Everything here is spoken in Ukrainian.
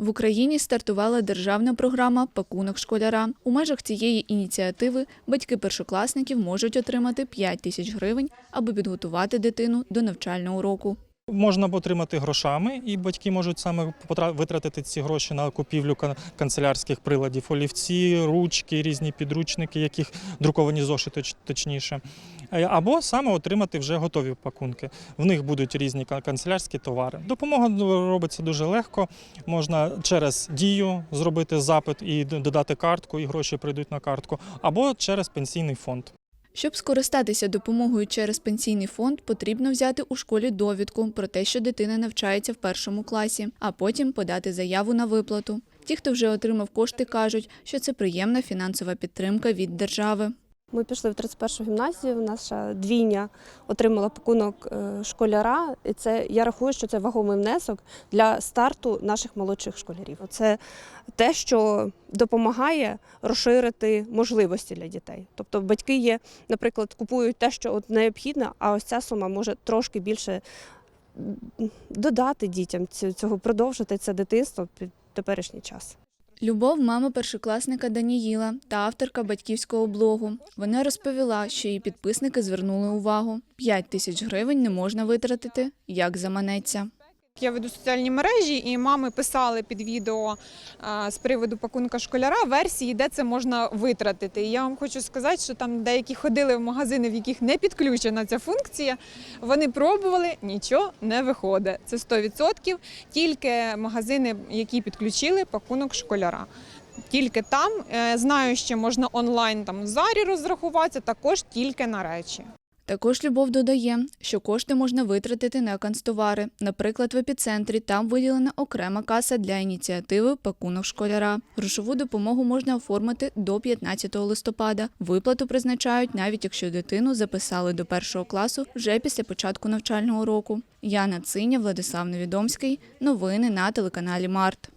В Україні стартувала державна програма Пакунок школяра. У межах цієї ініціативи батьки першокласників можуть отримати 5 тисяч гривень, аби підготувати дитину до навчального року. Можна отримати грошами, і батьки можуть саме витратити ці гроші на купівлю канцелярських приладів, олівці, ручки, різні підручники, яких друковані зошити точ- точніше. Або саме отримати вже готові пакунки. В них будуть різні канцелярські товари. Допомога робиться дуже легко. Можна через дію зробити запит і додати картку, і гроші прийдуть на картку, або через пенсійний фонд. Щоб скористатися допомогою через пенсійний фонд, потрібно взяти у школі довідку про те, що дитина навчається в першому класі, а потім подати заяву на виплату. Ті, хто вже отримав кошти, кажуть, що це приємна фінансова підтримка від держави. Ми пішли в 31 гімназію. Наша двійня отримала пакунок е, школяра. І це я рахую, що це вагомий внесок для старту наших молодших школярів. Це те, що допомагає розширити можливості для дітей. Тобто, батьки є, наприклад, купують те, що от необхідно, а ось ця сума може трошки більше додати дітям цього, продовжити це дитинство під теперішній час. Любов, мама першокласника Даніїла та авторка батьківського блогу. Вона розповіла, що її підписники звернули увагу. 5 тисяч гривень не можна витратити, як заманеться. Я веду соціальні мережі, і мами писали під відео з приводу пакунка школяра версії, де це можна витратити. І я вам хочу сказати, що там деякі ходили в магазини, в яких не підключена ця функція. Вони пробували, нічого не виходить. Це 100%. Тільки магазини, які підключили пакунок школяра. Тільки там Е, знаю, що можна онлайн там в зарі розрахуватися, також тільки на речі. Також Любов додає, що кошти можна витратити на канцтовари. Наприклад, в епіцентрі там виділена окрема каса для ініціативи Пакунок школяра. Грошову допомогу можна оформити до 15 листопада. Виплату призначають навіть якщо дитину записали до першого класу вже після початку навчального року. Яна Циня, Владислав Невідомський. Новини на телеканалі Март.